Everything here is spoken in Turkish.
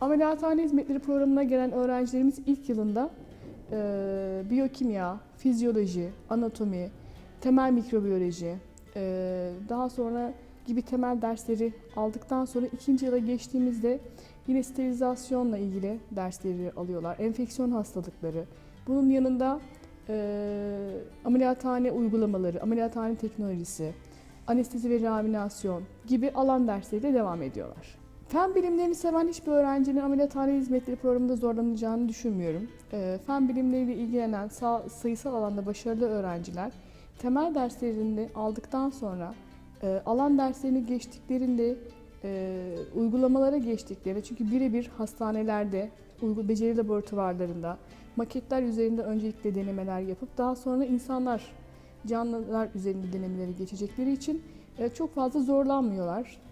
Ameliyathane hizmetleri programına gelen öğrencilerimiz ilk yılında e, biyokimya, fizyoloji, anatomi, temel mikrobiyoloji, e, daha sonra gibi temel dersleri aldıktan sonra ikinci yıla geçtiğimizde yine sterilizasyonla ilgili dersleri alıyorlar. Enfeksiyon hastalıkları. Bunun yanında e, ameliyathane uygulamaları, ameliyathane teknolojisi, anestezi ve reanimasyon gibi alan dersleriyle devam ediyorlar. Fen bilimlerini seven hiçbir öğrencinin ameliyathane hizmetleri programında zorlanacağını düşünmüyorum. Ee, Fen bilimleriyle ilgilenen sayısal alanda başarılı öğrenciler temel derslerini aldıktan sonra e, alan derslerini geçtiklerinde e, uygulamalara geçtiklerinde çünkü birebir hastanelerde, beceri laboratuvarlarında maketler üzerinde öncelikle denemeler yapıp daha sonra insanlar canlılar üzerinde denemeleri geçecekleri için e, çok fazla zorlanmıyorlar.